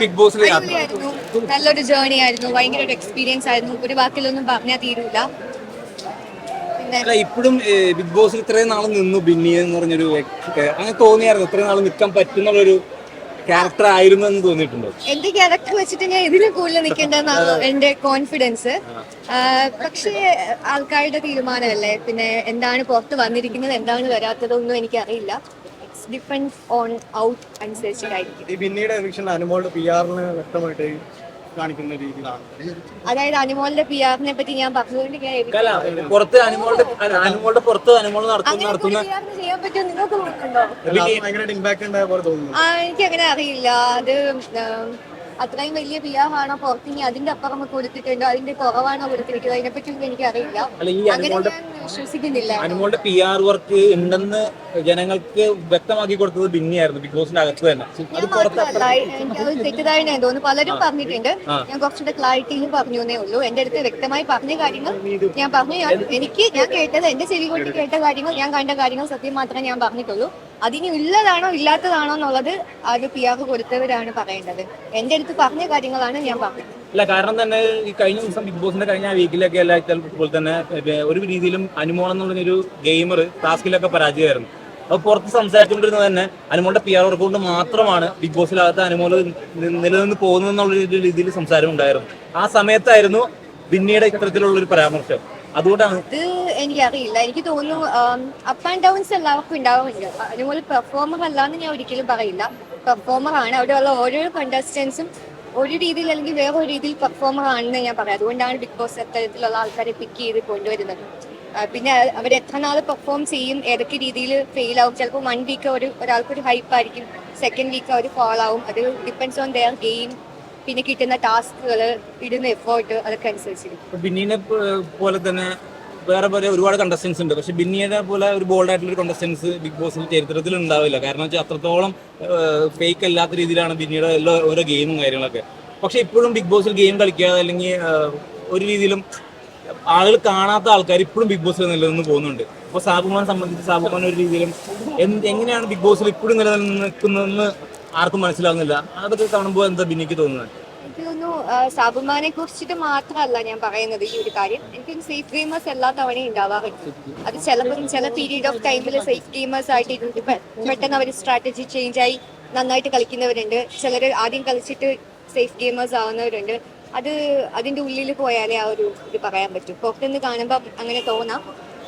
Big അടിപൊളിയായിരുന്നു നല്ലൊരു journey ആയിരുന്നു. ഭയങ്കര ഒരു എക്സ്പീരിയൻസ് ആയിരുന്നു. ഒരു വാക്കിലൊന്നും പറഞ്ഞാൽ തീരൂല. അല്ല ഇപ്പോഴും ബിഗ് ബോസിൽ ഇത്രയും നാൾ നിന്നു ബിന്നി എന്ന് പറഞ്ഞൊരു അങ്ങനെ തോന്നിയായിരുന്നു. ഇത്രയും നാൾ നിൽക്കാൻ പറ്റുന്നുള്ളൊരു ക്യാരക്ടർ ആയിരുന്നു എന്ന് തോന്നിയിട്ടുണ്ടോ? എന്റെ ക്യാരക്ടർ വെച്ചിട്ട് ഞാൻ ഇതിലും കൂടുതൽ നിൽക്കേണ്ടതെന്നാണ് എന്റെ കോൺഫിഡൻസ് പക്ഷേ ആൾക്കാരുടെ തീരുമാനമല്ലേ? പിന്നെ എന്താണ് പുറത്ത് വന്നിരിക്കുന്നത് എന്താണ് വരാത്തതൊന്നും എനിക്കറിയില്ല. ഇറ്റ്സ് ഡിപ്പെൻസ് ഓൺ ഔട്ട് അനുസരിച്ചിട്ടായിരിക്കും. ഈ പിന്നീട് എവിക്ഷൻ അനുമോളുടെ പി ആറിന് വ്യക്തമായിട്ട് കാണിക്കുന്ന രീതിയിലാണ്. അതായത് അനുമോളിന്റെ പി ആറിനെ പറ്റി ഞാൻ പറഞ്ഞുകൊണ്ട് ഞാൻ എവിക്റ്റ് അല്ല പുറത്ത് അനുമോളുടെ അനുമോളുടെ പുറത്ത് അനുമോൾ നടത്തുന്ന അങ്ങനെ നടത്തുന്ന ഒരു PR ന് ചെയ്യാൻ പറ്റുമോ നിങ്ങൾക്ക് തോന്നുന്നുണ്ടോ? അല്ല, അത് ഭയങ്കരമായിട്ട് ഇമ്പാക്ട് ഉണ്ടായ പോലെ തോന്നുന്നു. ആ എനിക്ക് അങ്ങനെ അറിയില്ല. അത് ഉം, അത്രയും വലിയ പി ആർ ആണോ പുറത്ത് ഇനി അതിന്റെ അപ്പുറം കൊടുത്തിട്ടുണ്ടോ? അതിന്റെ കുറവാണോ കൊടുത്തിരിക്കുന്നത്? അതിനെ പറ്റി എനിക്ക് അറിയില്ല അല്ല ഈ അങ്ങനെ അനുമോളുടെ ഞാൻ വിശ്വസിക്കുന്നില്ല. അനുമോളുടെ പി ആർ വർക്ക് ഉണ്ടെന്ന് ജനങ്ങൾക്ക് വ്യക്തമാക്കി കൊടുത്തത് ബിന്നിയായിരുന്നു ബിഗ് ബോസിന്റെ അകത്ത് തന്നെ. അത് പുറത്ത് മാത്രമല്ല അത് തെറ്റിദ്ധാരണ തോന്നുന്നു. പലരും പറഞ്ഞിട്ടുണ്ട്. ഞാൻ കുറച്ചുകൂടെ ക്ലാരിറ്റിയിലും പറഞ്ഞു എന്നേ ഉള്ളൂ. എന്റെ അടുത്ത് വ്യക്തമായി പറഞ്ഞ കാര്യങ്ങൾ ഞാൻ പറഞ്ഞു. ഞാൻ എനിക്ക് ഞാൻ കേട്ടത് എന്റെ ചെവി കൊണ്ട് കേട്ട കാര്യങ്ങൾ ഞാൻ കണ്ട കാര്യങ്ങൾ സത്യം മാത്രമേ ഞാൻ പറഞ്ഞിട്ടുള്ളൂ. അതിന് ഉള്ളതാണോ ഇല്ലാത്തതാണോ എന്നുള്ളത് അത് പി ആർ കൊടുത്തവരാണ് പറയേണ്ടത്. എന്റെ അടുത്ത് പറഞ്ഞ കാര്യങ്ങളാണ് ഞാൻ പറഞ്ഞത്. അല്ല കാരണം തന്നെ ഈ കഴിഞ്ഞ ദിവസം ബിഗ് ബോസിന്റെ കഴിഞ്ഞ വീക്കിലൊക്കെ എല്ലാ പോലെ തന്നെ ഒരു രീതിയിലും അനുമോൾ എന്ന് പറഞ്ഞൊരു ഗെയിമർ ടാസ്കിലൊക്കെ പരാജയമായിരുന്നു. അപ്പൊ പുറത്ത് സംസാരിച്ചുകൊണ്ടിരുന്നത് തന്നെ അനുമോളുടെ പി ആർ കൊണ്ട് മാത്രമാണ് ബിഗ് ബോസിലാകത്ത് അനുമോൾ നിലനിന്ന് പോകുന്നത് എന്നുള്ള ഒരു രീതിയിൽ സംസാരം ഉണ്ടായിരുന്നു ആ സമയത്തായിരുന്നു പിന്നീട് ഇത്തരത്തിലുള്ള ഒരു പരാമർശം. അതുകൊണ്ടാണ് അത് എനിക്കറിയില്ല. എനിക്ക് തോന്നുന്നു അപ്പ് ആൻഡ് ഡൗൺസ് എല്ലാവർക്കും ഉണ്ടാവുന്നുണ്ട് അതുപോലെ പെർഫോമർ അല്ലാന്ന് ഞാൻ ഒരിക്കലും പറയില്ല. പെർഫോമർ ആണ്. അവിടെയുള്ള ഓരോ കണ്ടസ്റ്റൻസും ഒരു രീതിയിൽ അല്ലെങ്കിൽ വേറെ ഒരു രീതിയിൽ പെർഫോമർ ആണെന്ന് ഞാൻ പറയാം. അതുകൊണ്ടാണ് ബിഗ് ബോസ് അത്തരത്തിലുള്ള ആൾക്കാരെ പിക്ക് ചെയ്ത് കൊണ്ടുവരുന്നത്. പിന്നെ അവർ എത്ര നാൾ പെർഫോം ചെയ്യും ഏതൊക്കെ രീതിയിൽ ഫെയിൽ ആവും ചിലപ്പോൾ വൺ വീക്ക് ഒരു ഒരാൾക്ക് ഒരു ഹൈപ്പ് ആയിരിക്കും സെക്കൻഡ് വീക്ക് അവർ ഫോൾ ആവും. അത് ഡിപ്പെൻഡ്സ് ഓൺ ദെയർ ഗെയിം പിന്നെ കിട്ടുന്ന ടാസ്കുകൾ ഇടുന്ന എഫേർട്ട് അതൊക്കെ അനുസരിച്ചിരിക്കും. പോലെ തന്നെ വേറെ പോലെ ഒരുപാട് കണ്ടസ്റ്റൻസ് ഉണ്ട്. പക്ഷെ ബിന്നിയുടെ പോലെ ഒരു ബോൾഡ് ആയിട്ടുള്ള ഒരു കണ്ടസ്റ്റൻസ് ബിഗ് ബോസിൽ ചരിത്രത്തിൽ ഉണ്ടാവില്ല. കാരണം വെച്ചാൽ അത്രത്തോളം ഫേക്ക് അല്ലാത്ത രീതിയിലാണ് ബിന്നിയുടെ എല്ലാ ഓരോ ഗെയിമും കാര്യങ്ങളൊക്കെ. പക്ഷെ ഇപ്പോഴും ബിഗ് ബോസിൽ ഗെയിം കളിക്കാതെ അല്ലെങ്കിൽ ഒരു രീതിയിലും ആളുകൾ കാണാത്ത ആൾക്കാർ ഇപ്പോഴും ബിഗ് ബോസിൽ നിലനിന്ന് പോകുന്നുണ്ട്. അപ്പോൾ സാബുമാൻ സംബന്ധിച്ച് സാബുമാൻ ഒരു രീതിയിലും എന്ത് എങ്ങനെയാണ് ബിഗ് ബോസിൽ ഇപ്പോഴും നിലനിൽക്കുന്നതെന്ന് ആർക്കും മനസ്സിലാവുന്നില്ല. അതൊക്കെ കാണുമ്പോൾ എന്താ ബിന്നിക്ക് തോന്നുന്നത്? എനിക്ക് തോന്നുന്നു സാബുമാനെ കുറിച്ചിട്ട് മാത്രമല്ല ഞാൻ പറയുന്നത് ഈ ഒരു കാര്യം. എനിക്ക് സേഫ് ഗെയിമേഴ്സ് എല്ലാ തവണയും ഉണ്ടാവാറുണ്ട്. അത് ചിലപ്പോൾ ചില പീരീഡ് ഓഫ് ടൈമിൽ സേഫ് ഗെയിമേഴ്സ് ആയിട്ട് ഇരുന്നിട്ട് പെട്ടെന്ന് അവർ സ്ട്രാറ്റജി ചേഞ്ച് ആയി നന്നായിട്ട് കളിക്കുന്നവരുണ്ട്. ചിലർ ആദ്യം കളിച്ചിട്ട് സേഫ് ഗെയിമേഴ്സ് ആവുന്നവരുണ്ട്. അത് അതിന്റെ ഉള്ളിൽ പോയാലേ ആ ഒരു ഇത് പറയാൻ പറ്റും. പുറത്തുനിന്ന് കാണുമ്പോൾ അങ്ങനെ തോന്നാം.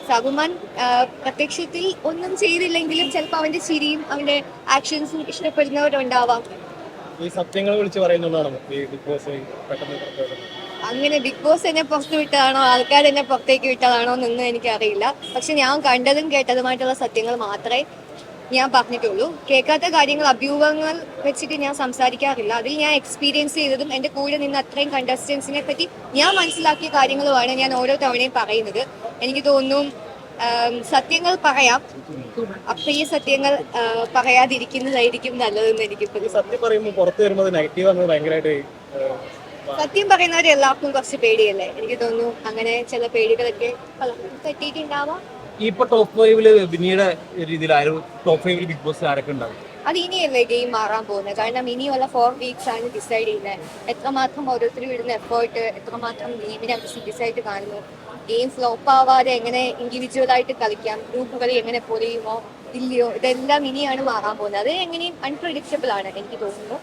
സബുമാൻ ആ, പ്രത്യക്ഷത്തിൽ ഒന്നും ചെയ്തില്ലെങ്കിലും ചിലപ്പോൾ അവന്റെ ചിരിയും അവന്റെ ആക്ഷൻസും ഇഷ്ടപ്പെടുന്നവരുണ്ടാവാം. ഈ സത്യങ്ങൾ വിളിച്ച് ബിഗ് ബോസ് പെട്ടെന്ന് അങ്ങനെ ബിഗ് ബോസ് എന്നെ പുറത്ത് വിട്ടതാണോ? ആൾക്കാർ എന്നെ പുറത്തേക്ക് വിട്ടതാണോ എന്നൊന്നും എനിക്കറിയില്ല. പക്ഷെ ഞാൻ കണ്ടതും കേട്ടതുമായിട്ടുള്ള സത്യങ്ങൾ മാത്രമേ ഞാൻ പറഞ്ഞിട്ടുള്ളൂ. കേൾക്കാത്ത കാര്യങ്ങൾ അഭ്യൂഹങ്ങൾ വെച്ചിട്ട് ഞാൻ സംസാരിക്കാറില്ല. അതിൽ ഞാൻ എക്സ്പീരിയൻസ് ചെയ്തതും എന്റെ കൂടെ നിന്ന് അത്രയും കണ്ടസ്റ്റൻസിനെ പറ്റി ഞാൻ മനസ്സിലാക്കിയ കാര്യങ്ങളുമാണ് ഞാൻ ഓരോ തവണയും പറയുന്നത്. എനിക്ക് തോന്നുന്നു സത്യങ്ങൾ പറയാം. അപ്പൊ ഈ സത്യങ്ങൾ പറയാതിരിക്കുന്നതായിരിക്കും നല്ലതെന്ന് എനിക്ക് സത്യം പറയുമ്പോൾ പുറത്തു വരുമ്പോൾ നെഗറ്റീവ് ഭയങ്കരമായിട്ട് സത്യം പറയുന്നവരെ എല്ലാവർക്കും കുറച്ച് പേടിയല്ലേ? എനിക്ക് തോന്നുന്നു അങ്ങനെ ചില പേടികളൊക്കെ പറ്റിയിട്ടുണ്ടാവാം. ഇപ്പൊ ടോപ്പ് ഫൈവിൽ ബിന്നിയുടെ രീതിയിൽ ആരും ടോപ്പ് ഫൈവിൽ ബിഗ് ബോസ് ആരൊക്കെ ഉണ്ടാവും? അത് ഇനിയല്ലേ ഗെയിം മാറാൻ പോകുന്നത് കാരണം ഇനിയുള്ള ഫോർ വീക്സ് ആണ് ഡിസൈഡ് ചെയ്യുന്നത് എത്രമാത്രം ഓരോരുത്തർ ഇടുന്ന എഫേർട്ട് എത്രമാത്രം ഗെയിമിനെ അവർ സീരിയസ് ആയിട്ട് കാണുന്നു? ഗെയിം ഫ്ലോപ്പ് ആവാതെ എങ്ങനെ ഇൻഡിവിജ്വൽ ആയിട്ട് കളിക്കാം? ഗ്രൂപ്പ് കളി എങ്ങനെ പൊലിയുമോ ഇല്ലയോ? ഇതെല്ലാം ഇനിയാണ് മാറാൻ പോകുന്നത് അത് എങ്ങനെയും അൺപ്രഡിക്റ്റബിൾ ആണ് എനിക്ക് തോന്നുന്നു.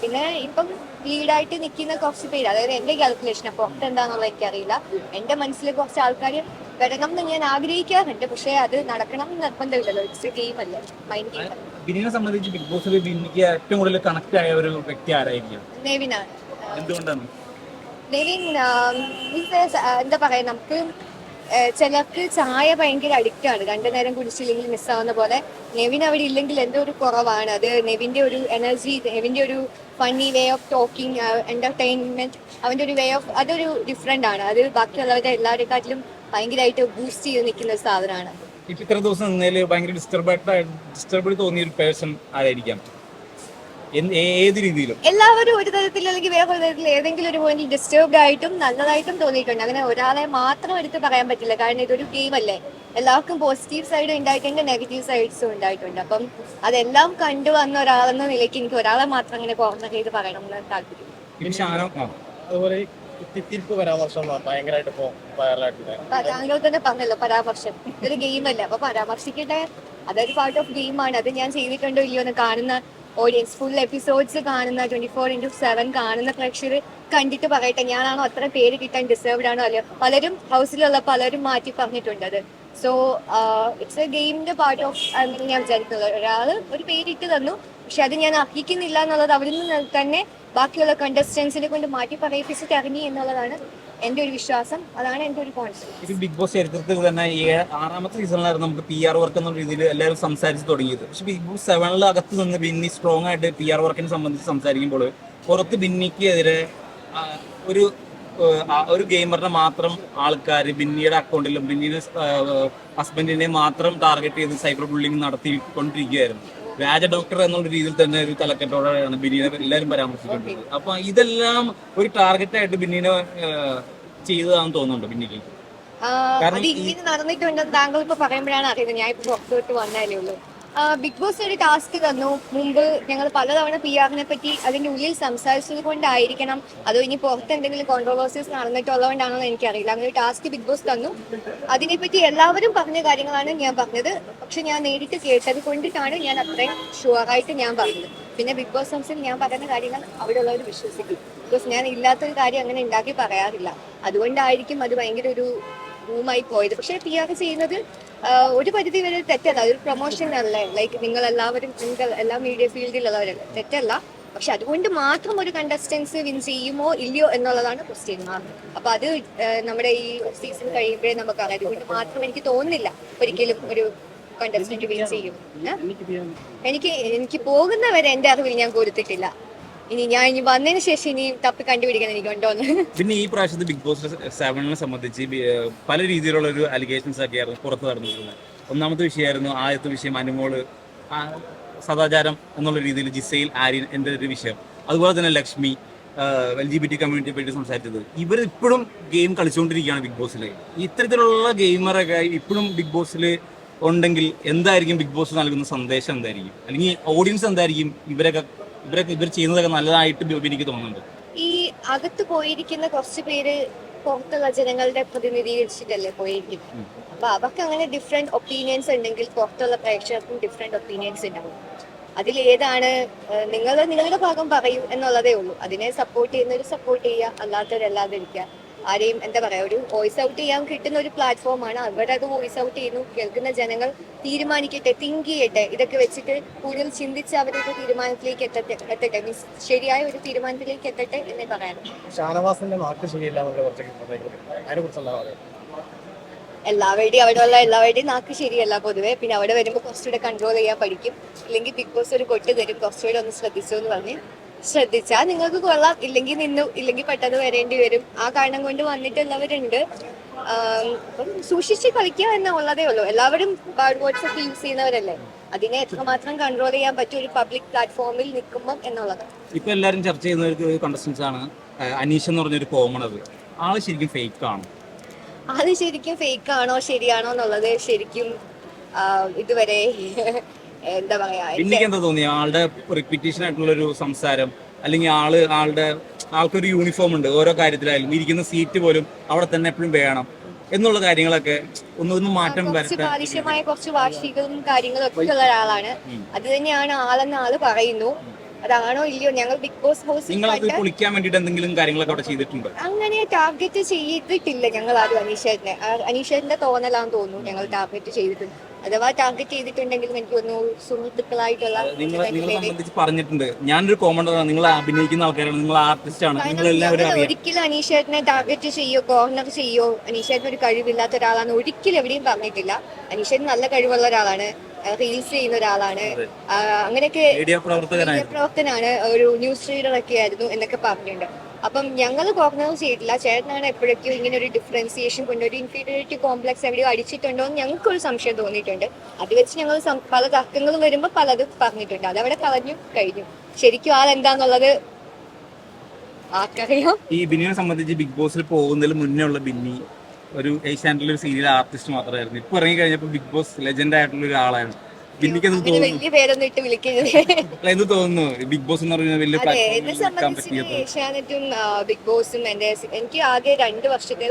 പിന്നെ ഇപ്പം ലീഡായിട്ട് നിൽക്കുന്ന കുറച്ച് പേര് അതായത് എന്റെ കാൽക്കുലേഷൻ പുറത്ത് എന്താണെന്നുള്ളത് എനിക്കറിയില്ല. എന്റെ മനസ്സിൽ കുറച്ച് ആൾക്കാർ വരണം എന്ന് ഞാൻ ആഗ്രഹിക്കാറുണ്ട്. പക്ഷെ അത് നടക്കണം എന്ന് നിർബന്ധമില്ലല്ലോ. ഇറ്റ്സ് ഗെയിം അല്ലേ? മൈൻഡ് ഗെയിം ബിന്നിനെ സംബന്ധിച്ച് ബിഗ് ബോസിൽ ബിന്നിക്ക് ഏറ്റവും കൂടുതൽ കണക്ട് ആയ ഒരു വ്യക്തി ആരായിരിക്കും? നെവിനാണ് എന്തുകൊണ്ടാണ്? നെവിൻ എന്താ പറയാ നമുക്ക് ചിലർക്ക് ചായ ഭയങ്കര അഡിക്റ്റാണ് ആണ്. രണ്ടു നേരം കുടിച്ചില്ലെങ്കിൽ മിസ്സാവുന്ന പോലെ. നെവിൻ അവിടെ ഇല്ലെങ്കിൽ എന്തോ ഒരു കുറവാണ്. അത് നെവിന്റെ ഒരു എനർജി നെവിന്റെ ഒരു funny way of talking entertainment അവന്റെ ഒരു വേ ഓഫ് അതൊരു ഡിഫറെന്റ് ആണ്. അത് ബാക്കിയുള്ളവരുടെ എല്ലാവരെക്കാട്ടിലും ഭയങ്കരമായിട്ട് ബൂസ്റ്റ് ചെയ്ത് നിൽക്കുന്ന ഒരു സാധനമാണ്. ഇപ്പൊ ഇത്ര ദിവസം നിന്നതിൽ ഭയങ്കര ഡിസ്റ്റർബായിട്ട് ഡിസ്റ്റർബ് തോന്നിയ ഒരു പേഴ്സൺ ആരായിരിക്കാം? ഏത് രീതിയിലും? എല്ലാവരും ഒരു തരത്തിൽ അല്ലെങ്കിൽ വേറെ ഒരു തരത്തിൽ ഏതെങ്കിലും ഒരു പോയിന്റിൽ ഡിസ്റ്റർബ്ഡ് ആയിട്ടും നല്ലതായിട്ടും തോന്നിയിട്ടുണ്ട്. അങ്ങനെ ഒരാളെ മാത്രം എടുത്ത് പറയാൻ പറ്റില്ല. കാരണം ഇതൊരു ടീം അല്ലേ? എല്ലാവർക്കും പോസിറ്റീവ് സൈഡും ഉണ്ടായിട്ടുണ്ട് നെഗറ്റീവ് സൈഡ്സും ഉണ്ടായിട്ടുണ്ട്. അപ്പം അതെല്ലാം കണ്ടു വന്ന ഒരാളെന്ന നിലയ്ക്ക് എനിക്ക് ഒരാളെ മാത്രം അങ്ങനെ കോർണർ ചെയ്ത് പറയണം എന്ന് താല്പര്യം. അതുപോലെ കുത്തിത്തിരിപ്പ് പരാമർശം ഭയങ്കരമായിട്ട് ഇപ്പോ വൈറലായിട്ടുണ്ട് താങ്കൾ തന്നെ പറഞ്ഞല്ലോ പരാമർശം. ഇതൊരു അല്ല. അപ്പൊ പരാമർശിക്കട്ടെ. അതൊരു പാർട്ട് ഓഫ് ഗെയിം ആണ്. അത് ഞാൻ ചെയ്തിട്ടുണ്ടോ ഇല്ലയോ എന്ന് കാണുന്ന ഓഡിയൻസ് ഫുൾ എപ്പിസോഡ്സ് കാണുന്ന ട്വന്റി ഫോർ ഇന്റു സെവൻ കാണുന്ന പ്രേക്ഷകർ കണ്ടിട്ട് പറയട്ടെ. ഞാനാണോ അത്ര പേര് കിട്ടാൻ ഡിസേർവ്ഡ് ആണോ? അല്ലയോ പലരും ഹൗസിലുള്ള പലരും മാറ്റി പറഞ്ഞിട്ടുണ്ട് അത്. സോ ഇറ്റ്സ് എ ഗെയിമിന്റെ പാർട്ട് ഓഫ് ഞാൻ വിചാരിക്കുന്നത് ഒരാൾ ഒരു പേരിട്ട് തന്നു. പക്ഷെ അത് ഞാൻ അർഹിക്കുന്നില്ല എന്നുള്ളത് അവരിൽ നിന്ന് തന്നെ ബാക്കിയുള്ള കണ്ടസ്റ്റൻസിനെ കൊണ്ട് മാറ്റി പറയിപ്പിച്ചിട്ട് ഇറങ്ങി എന്നുള്ളതാണ് എന്റെ ഒരു വിശ്വാസം. അതാണ് എന്റെ ഒരു കോൺസെപ്റ്റ് ബിഗ് ബോസ് ചരിത്രത്തിൽ തന്നെ ഈ ആറാമത്തെ സീസണിലായിരുന്നു നമുക്ക് പി ആർ വർക്ക് എന്നുള്ള രീതിയിൽ എല്ലാവരും സംസാരിച്ച് തുടങ്ങിയത്. പക്ഷെ ബിഗ് ബോസ് സെവനിൽ അകത്ത് നിന്ന് ബിന്നി സ്ട്രോങ് ആയിട്ട് പി ആർ വർക്കിനെ സംബന്ധിച്ച് സംസാരിക്കുമ്പോൾ പുറത്ത് ബിന്നിക്കെതിരെ എതിരെ ഒരു ഒരു ഗെയിമറിനെ മാത്രം ആൾക്കാർ ബിന്നിയുടെ അക്കൗണ്ടിലും ബിന്നിയുടെ ഹസ്ബൻഡിനെ മാത്രം ടാർഗറ്റ് ചെയ്ത് സൈബർ ബുള്ളിങ് നടത്തിക്കൊണ്ടിരിക്കുകയായിരുന്നു. രാജ ഡോക്ടർ എന്നുള്ള രീതിയിൽ തന്നെ ഒരു തലക്കെട്ടോടെയാണ് ബിന്നിനെ എല്ലാവരും പരാമർശിച്ചിട്ടുള്ളത്. അപ്പൊ ഇതെല്ലാം ഒരു ടാർഗറ്റ് ആയിട്ട് ബിന്നിനെ ചെയ്തതാണെന്ന് തോന്നുന്നുണ്ട് ബിന്നിക്ക്? നടന്നിട്ടുണ്ട് അത് ഇങ്ങനെ നടന്നിട്ടുണ്ടെന്ന് താങ്കൾ ഇപ്പൊ പറയുമ്പോഴാണ് അറിയുന്നത്. ഞാൻ ഇപ്പൊ പുറത്തോട്ട് വന്നാലേ ഉള്ളൂ. ബിഗ് ബോസ് ഒരു ടാസ്ക് തന്നു. മുമ്പ് ഞങ്ങൾ പലതവണ പി ആറിനെ പറ്റി അതിന്റെ ഉള്ളിൽ സംസാരിച്ചത് കൊണ്ടായിരിക്കണം. അതോ ഇനി പുറത്ത് എന്തെങ്കിലും കോൺട്രവേഴ്സീസ് നടന്നിട്ടുള്ളതുകൊണ്ടാണോ എന്ന് എനിക്കറിയില്ല. അങ്ങനെ ഒരു ടാസ്ക് ബിഗ് ബോസ് തന്നു. അതിനെപ്പറ്റി എല്ലാവരും പറഞ്ഞ കാര്യങ്ങളാണ് ഞാൻ പറഞ്ഞത്. പക്ഷെ ഞാൻ നേരിട്ട് കേട്ടത് കൊണ്ടിട്ടാണ് ഞാൻ അത്രയും ഷുവറായിട്ട് ഞാൻ പറഞ്ഞത്. പിന്നെ ബിഗ് ബോസ് ഹൗസിൽ ഞാൻ പറയുന്ന കാര്യങ്ങൾ അവിടെ ഉള്ളവർ വിശ്വസിക്കും. ബിക്കോസ് ഞാൻ ഇല്ലാത്തൊരു കാര്യം അങ്ങനെ ഉണ്ടാക്കി പറയാറില്ല. അതുകൊണ്ടായിരിക്കും അത് ഭയങ്കര ഒരു റൂമായി പോയത്. പക്ഷെ പി ആർ ചെയ്യുന്നത് ഒരു പരിധി വരെ തെറ്റല്ല. ഒരു പ്രൊമോഷൻ അല്ലേ? ലൈക്ക് നിങ്ങൾ എല്ലാവരും നിങ്ങൾ എല്ലാ മീഡിയ ഫീൽഡിലുള്ളവരല്ലേ തെറ്റല്ല. പക്ഷെ അതുകൊണ്ട് മാത്രം ഒരു കണ്ടസ്റ്റൻസ് വിൻ ചെയ്യുമോ ഇല്ലയോ എന്നുള്ളതാണ് ക്വസ്റ്റ്യൻ മാർക്ക് അപ്പൊ അത് നമ്മുടെ ഈ സീസൺ കഴിയുമ്പോഴേ നമുക്ക് അറിയാം അതുകൊണ്ട് മാത്രം എനിക്ക് തോന്നുന്നില്ല ഒരിക്കലും ഒരു കണ്ടസ്റ്റന്റ് വിൻ ചെയ്യും? എനിക്ക് എനിക്ക് പോകുന്നവരെ എന്റെ അറിവിൽ ഞാൻ കൊടുത്തിട്ടില്ല. ഇനി ഞാൻ ഇനി വന്നതിന് ശേഷം ഇനി തപ്പി എനിക്ക് ഉണ്ടോന്ന് പിന്നെ ഈ പ്രാവശ്യത്തെ ബിഗ് ബോസ് സെവനിനെ സംബന്ധിച്ച് പല രീതിയിലുള്ള ഒരു അലിഗേഷൻസ് ഒക്കെയായിരുന്നു പുറത്ത് നടന്നിരുന്നത്. ഒന്നാമത്തെ വിഷയമായിരുന്നു ആദ്യത്തെ വിഷയം അനുമോൾ സദാചാരം എന്നുള്ള രീതിയിൽ ജിസയിൽ ആര്യൻ എന്റെ ഒരു വിഷയം. അതുപോലെ തന്നെ Lakshmi L G B T കമ്മ്യൂണിറ്റിയെ പറ്റി സംസാരിച്ചത്. ഇവർ ഇപ്പോഴും ഗെയിം കളിച്ചുകൊണ്ടിരിക്കുകയാണ് ബിഗ് ബോസിൽ ഇത്തരത്തിലുള്ള ഗെയിമറൊക്കെ ഇപ്പോഴും ബിഗ് ബോസിൽ ഉണ്ടെങ്കിൽ എന്തായിരിക്കും ബിഗ് ബോസ് നൽകുന്ന സന്ദേശം എന്തായിരിക്കും? അല്ലെങ്കിൽ ഓഡിയൻസ് എന്തായിരിക്കും ഇവരൊക്കെ ഇവരൊക്കെ ഇവർ ചെയ്യുന്നതൊക്കെ നല്ലതായിട്ട് എനിക്ക് തോന്നുന്നുണ്ട്. ഈ അകത്ത് പോയിരിക്കുന്ന കുറച്ച് പേര് പുറത്തുള്ള ജനങ്ങളുടെ പ്രതിനിധീകരിച്ചിട്ടല്ലേ പോയിരിക്കുന്നത്? അപ്പൊ അവർക്ക് അങ്ങനെ ഡിഫറെന്റ് ഒപ്പീനിയൻസ് ഉണ്ടെങ്കിൽ പുറത്തുള്ള പ്രേക്ഷകർക്കും ഡിഫറെന്റ് ഒപ്പീനിയൻസ് ഉണ്ടാവും. അതിൽ ഏതാണ് നിങ്ങൾ നിങ്ങളുടെ ഭാഗം പറയൂ എന്നുള്ളതേ ഉള്ളൂ. അതിനെ സപ്പോർട്ട് ചെയ്യുന്നവർ സപ്പോർട്ട് ചെയ്യുക അല്ലാത്തവരല്ലാതെ ഇരിക്കുക ആരെയും എന്താ പറയാ ഒരു വോയിസ് ഔട്ട് ചെയ്യാൻ കിട്ടുന്ന ഒരു പ്ലാറ്റ്ഫോമാണ് അത് വോയിസ് ഔട്ട് ചെയ്യുന്നു. കേൾക്കുന്ന ജനങ്ങൾ തീരുമാനിക്കട്ടെ തിങ്ക് ചെയ്യട്ടെ. ഇതൊക്കെ വെച്ചിട്ട് കൂടുതൽ ചിന്തിച്ച് അവരൊരു തീരുമാനത്തിലേക്ക് എത്തട്ടെ എത്തട്ടെ. മീൻസ് ശരിയായ ഒരു തീരുമാനത്തിലേക്ക് എത്തട്ടെ എന്നേ പറയാനുള്ളൂ. ഷാനവാസിന്റെ ശരിയല്ല എല്ലാവരുടെയും അവിടെ ഉള്ള എല്ലാവരുടെയും നാക്ക് ശരിയല്ല പൊതുവേ. പിന്നെ അവിടെ വരുമ്പോൾ കുറച്ചുകൂടെ കൺട്രോൾ ചെയ്യാൻ പഠിക്കും. അല്ലെങ്കിൽ ബിഗ് ബോസ് ഒരു കൊട്ട് തരും. കുറച്ചുകൂടെ ഒന്ന് ശ്രദ്ധിച്ചു എന്ന് പറഞ്ഞ് ശ്രദ്ധിച്ചാൽ നിങ്ങൾക്ക് കൊള്ളാം. ഇല്ലെങ്കിൽ നിന്നു ഇല്ലെങ്കിൽ പെട്ടെന്ന് വരേണ്ടി വരും. ആ കാരണം കൊണ്ട് വന്നിട്ടുള്ളവരുണ്ട്. അപ്പം സൂക്ഷിച്ച് കളിക്കുക എന്നുള്ളതേ ഉള്ളൂ. എല്ലാവരും ബാഡ് വേർഡ്സ് ഒക്കെ യൂസ് ചെയ്യുന്നവരല്ലേ? അതിനെ എത്രമാത്രം കൺട്രോൾ ചെയ്യാൻ പറ്റും ഒരു പബ്ലിക് പ്ലാറ്റ്ഫോമിൽ നിൽക്കുമ്പോൾ എന്നുള്ളത്. ഇപ്പൊ എല്ലാരും ചർച്ച ചെയ്യുന്ന ഒരു കണ്ടസ്റ്റൻസ് ആണ് അനീഷ് എന്ന് പറഞ്ഞൊരു അത്. ആൾ ശരിക്കും ഫേക്ക് ആണ്. അത് ശരിക്കും ഫേക്ക് ആണോ ശരിയാണോ എന്നുള്ളത് ശരിക്കും ഇതുവരെ എന്താ പറയാ എനിക്ക് എന്താ തോന്നി ആളുടെ റിപ്പീറ്റേഷൻ ആയിട്ടുള്ള ഒരു സംസാരം അല്ലെങ്കിൽ ആൾ ആളുടെ ആൾക്കൊരു യൂണിഫോം ഉണ്ട് ഓരോ കാര്യത്തിലായാലും ഇരിക്കുന്ന സീറ്റ് പോലും അവിടെ തന്നെ എപ്പോഴും വേണം എന്നുള്ള കാര്യങ്ങളൊക്കെ ഒന്ന് ഒന്ന് മാറ്റം ബാലിശമായ കുറച്ച് വാർഷികവും കാര്യങ്ങളും ഒക്കെ ഉള്ള ഒരാളാണ് അത് തന്നെയാണ് ആളെന്ന് ആൾ പറയുന്നു. അതാണോ ഇല്ലയോ? ഞങ്ങൾ ബിഗ് ബോസ് ഹൗസ് നിങ്ങൾ അത് പൊളിക്കാൻ എന്തെങ്കിലും കാര്യങ്ങളൊക്കെ അവിടെ ചെയ്തിട്ടുണ്ട്? അങ്ങനെ ടാർഗറ്റ് ചെയ്തിട്ടില്ല ഞങ്ങൾ ആരും അനീഷേട്ടനെ. അനീഷേട്ടന്റെ തോന്നലാന്ന് തോന്നുന്നു ഞങ്ങൾ ടാർഗറ്റ് ചെയ്തിട്ടുണ്ട് അഥവാ ടാർഗറ്റ് ചെയ്തിട്ടുണ്ടെങ്കിലും എനിക്ക് തോന്നുന്നു സുഹൃത്തുക്കളായിട്ടുള്ള നിങ്ങൾ നിങ്ങളെ സംബന്ധിച്ച് പറഞ്ഞിട്ടുണ്ട്. ഞാനൊരു കോമണ്ടറാണ് നിങ്ങൾ അഭിനയിക്കുന്ന ആൾക്കാരാണ്. നിങ്ങൾ ആർട്ടിസ്റ്റ് ആണ്. നിങ്ങൾ എല്ലാവരും ഞങ്ങൾ അറിയാം. ഒരിക്കലും അനീഷേട്ടനെ ടാർഗറ്റ് ചെയ്യോ കോർണർ ചെയ്യോ അനീഷേട്ടൻ ഒരു കഴിവില്ലാത്ത ഒരാളാണ് ഒരിക്കലും എവിടെയും പറഞ്ഞിട്ടില്ല. അനീഷേട്ടൻ നല്ല കഴിവുള്ള ഒരാളാണ്. റീൽസ് ചെയ്യുന്ന ഒരാളാണ്. ആ, അങ്ങനെയൊക്കെ മീഡിയ പ്രവർത്തകനായി പ്രവർത്തനാണ് ഒരു ന്യൂസ് റീഡർ ഒക്കെ ആയിരുന്നു എന്നൊക്കെ പറഞ്ഞിട്ടുണ്ട്. അപ്പം ഞങ്ങൾ കോഗ്നൈസ് ചെയ്തിട്ടില്ല. ചേട്ടനാണ് എപ്പോഴൊക്കെയോ ഇങ്ങനെ ഒരു ഡിഫറൻസിയേഷൻ കൊണ്ട് ഒരു ഇൻഫീരിയോറിറ്റി കോംപ്ലക്സ് എവിടെയോ അടിച്ചിട്ടുണ്ടോ എന്ന് ഞങ്ങൾക്കൊരു സംശയം തോന്നിയിട്ടുണ്ട്. അത് വെച്ച് ഞങ്ങൾ പല തർക്കങ്ങളും വരുമ്പോൾ പലതും പറഞ്ഞിട്ടുണ്ട്. അതവിടെ കളഞ്ഞു കഴിഞ്ഞു. ശരിക്കും ആളെന്താന്നുള്ളത് ആർക്കറിയാം. ഈ ബിന്നിനെ സംബന്ധിച്ച് ബിഗ് ബോസിൽ പോകുന്നതിൽ മുന്നേ ഉള്ള ബിന്നി ഒരു ഏഷ്യാനെറ്റിലെ ഒരു സീരിയൽ ആർട്ടിസ്റ്റ് മാത്രമായിരുന്നു ഇപ്പൊ ഇറങ്ങി കഴിഞ്ഞപ്പോൾ ബിഗ് ബോസ് ലെജൻഡ് ആയിട്ടുള്ള എന്ത് അങ്ങനെ വലിയ പേരൊന്നും ഇട്ട് വിളിക്കരുത്. അല്ല, തോന്നുന്നു. ബിഗ് ബോസ് എന്ന് പറയുന്ന വലിയ അതെ എന്നെ സംബന്ധിച്ച് ഏഷ്യാനെറ്റും ബിഗ് ബോസും എന്റെ സി- എനിക്ക് ആകെ രണ്ട് വർഷത്തെ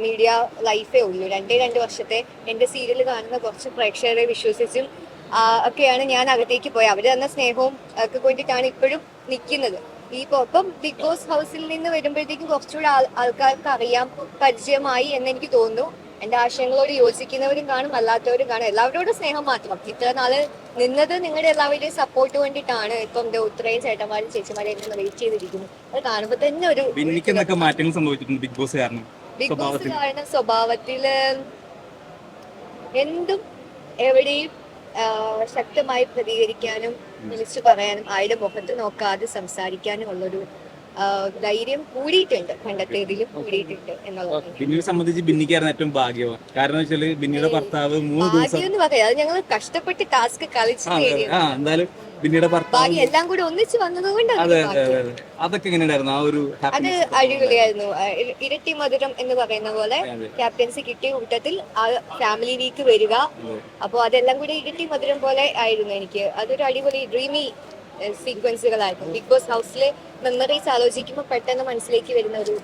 മീഡിയ ലൈഫേ ഉള്ളൂ. രണ്ടേ രണ്ട് വർഷത്തെ എന്റെ സീരിയൽ കാണുന്ന കുറച്ച് പ്രേക്ഷകരെ വിശ്വസിച്ചും ആ, ഒക്കെയാണ് ഞാൻ അകത്തേക്ക് പോയത് അവർ തന്ന സ്നേഹവും ഒക്കെ കൊണ്ടിട്ടാണ് ഇപ്പോഴും നിൽക്കുന്നത് ഈ ഇപ്പൊ ഇപ്പം ബിഗ് ബോസ് ഹൗസിൽ നിന്ന് വരുമ്പോഴത്തേക്കും കുറച്ചുകൂടെ ആൾ- ആൾക്കാർക്ക് അറിയാം പരിചയമായി എന്ന് എനിക്ക് തോന്നുന്നു. എന്റെ ആശയങ്ങളോട് യോജിക്കുന്നവരും കാണും അല്ലാത്തവരും കാണും. എല്ലാവരോടും സ്നേഹം മാത്രം. ഇത്ര നാൾ നിന്നത് നിങ്ങളുടെ എല്ലാവരുടെയും സപ്പോർട്ട് വേണ്ടിയിട്ടാണ് ഇപ്പം ദേ ഇത്രയും ചേട്ടന്മാരും ചേച്ചിമാരെയും എന്നെ വെയിറ്റ് ചെയ്തിരിക്കുന്നു. അത് കാണുമ്പോൾ തന്നെ ഒരു ബിന്നിക്ക് മാറ്റങ്ങൾ സംഭവിച്ചിട്ടുണ്ട് ബിഗ് ബോസ് കാരണം? ബിഗ് ബോസ് കാരണം സ്വഭാവത്തിൽ എന്തും എവിടെയും ശക്തമായി പ്രതികരിക്കാനും വിളിച്ചു പറയാനും ആയുടെ മുഖത്ത് നോക്കാതെ സംസാരിക്കാനും ഉള്ളൊരു ധൈര്യം കൂടിയിട്ടുണ്ട്. കണ്ടെത്തിയതിലും കൂടിയിട്ടുണ്ട് എന്നുള്ളത്. ബിന്നിയെ സംബന്ധിച്ച് ബിന്നിക്കായിരുന്നു ഏറ്റവും ഭാഗ്യവാൻ കാരണം വെച്ചാൽ ബിന്നിയുടെ ഭർത്താവ് മൂന്ന് ദിവസം ഭാഗ്യം എന്ന് പറയാം. അത് ഞങ്ങൾ കഷ്ടപ്പെട്ട് ടാസ്ക് കളിച്ച് ആ, അതെ, നേടിയത് ആ എന്തായാലും ബിന്നിയുടെ ഭർത്താവ് എല്ലാം കൂടി ഒന്നിച്ച് വന്നത് അതെ അതെ അതെ അതെ. അതൊക്കെ എങ്ങനെയുണ്ടായിരുന്നു? ആ ഒരു അത് ഹാപ്പിനെസ് അടിപൊളിയായിരുന്നു. ആ, ഇര- ഇരട്ടി മധുരം എന്ന് പറയുന്ന പോലെ അതെ. ക്യാപ്റ്റൻസി കിട്ടിയ കൂട്ടത്തിൽ ആ ഫാമിലി വീക്ക് വരിക. അപ്പോൾ അതെല്ലാം കൂടി ഇരട്ടി മധുരം പോലെ ആയിരുന്നു എനിക്ക്. അതൊരു അടിപൊളി ഡ്രീമി സീക്വൻസുകളായിരുന്നു ബിഗ് ബോസ് ഹൗസിലെ മെമ്മറീസ് ആലോചിക്കുമ്പോൾ പെട്ടെന്ന് മനസ്സിലേക്ക് വരുന്ന ഒരു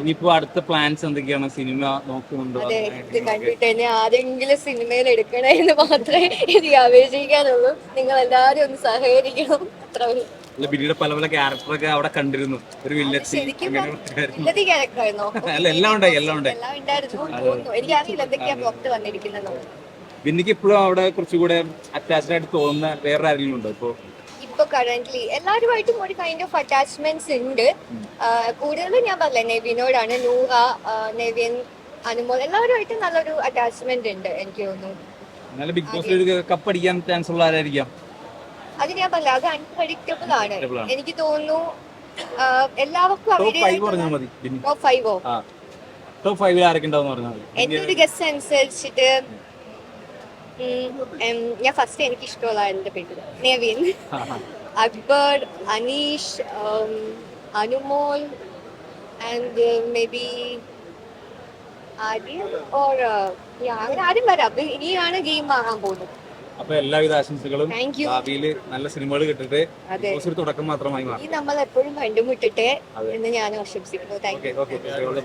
ഇനിയിപ്പോ അടുത്ത പ്ലാൻസ് എന്തൊക്കെയാണ്? സിനിമ നോക്കുന്നുണ്ടോ? അതെ ഇത് കണ്ടിട്ട് തന്നെ ആരെങ്കിലും സിനിമയിൽ എടുക്കണേ എന്ന് മാത്രമേ എനിക്ക് അപേക്ഷിക്കാനുള്ളൂ. നിങ്ങൾ എല്ലാരും ഒന്ന് സഹകരിക്കണം. അത്ര അല്ല പല പല ക്യാരക്ടറൊക്കെ അവിടെ കണ്ടിരുന്നു. ഒരു വില്ലത്തി എല്ലാം ഉണ്ടായി എല്ലാം ഉണ്ടായി. എല്ലാം ഉണ്ടായിരുന്നു. തോന്നുന്നു എനിക്കറിയില്ല എന്തൊക്കെയാ പുറത്ത് വന്നിരിക്കുന്നത് ബിന്നിക്ക് ഇപ്പോഴും അവിടെ കുറച്ചുകൂടെ അറ്റാച്ച്ഡ് ആയിട്ട് തോന്നുന്ന വേറെ ആരെങ്കിലും ഉണ്ടോ ഇപ്പോ? ഇപ്പൊ കറന്റ്ലി എല്ലാവരുമായിട്ടും ഒരു കൈൻഡ് ഓഫ് അറ്റാച്ച്മെന്റ്സ് ഉണ്ട്. കൂടുതലും ഞാൻ പറഞ്ഞ നെവിനോടാണ് നൂഹ ആ, നെവിൻ അനുമോൾ എല്ലാവരുമായിട്ടും നല്ലൊരു അറ്റാച്ച്മെന്റ് ഉണ്ട് എനിക്ക് തോന്നുന്നു. എന്നാലും ബിഗ് ബോസിൽ ഒരു കപ്പ് അടിക്കാൻ ചാൻസ് ഉള്ള ആരായിരിക്കാം? അത് ഞാൻ പറഞ്ഞ അത് അൺപ്രഡിക്റ്റബിൾ ആണ്. എനിക്ക് തോന്നുന്നു എല്ലാവർക്കും ബിന്നി ടോപ്പ് ഫൈവോ ടോപ്പ് ഫൈവിൽ ആരൊക്കെ ഉണ്ടാവും എന്റെ ഒരു ഗസ് അനുസരിച്ചിട്ട് ഞാൻ ഫസ്റ്റ് എനിക്ക് ഇഷ്ടമുള്ള എന്റെ പേര് നേവിയൻ. Akbar Aneesh Anumol and may be ആദ്യം ഓർ അങ്ങനെ ആരും വരാം. ഇനിയാണ് ഗെയിം വാങ്ങാൻ പോകുന്നത്. അപ്പൊ എല്ലാവിധ ആശംസകളും ഭാവിയിൽ നല്ല സിനിമകൾ കിട്ടിട്ട്. തുടക്കം മാത്രമായി നമ്മൾ എപ്പോഴും കണ്ടുമുട്ടട്ടെ എന്ന് ഞാൻ ആശംസിക്കുന്നു. Thank you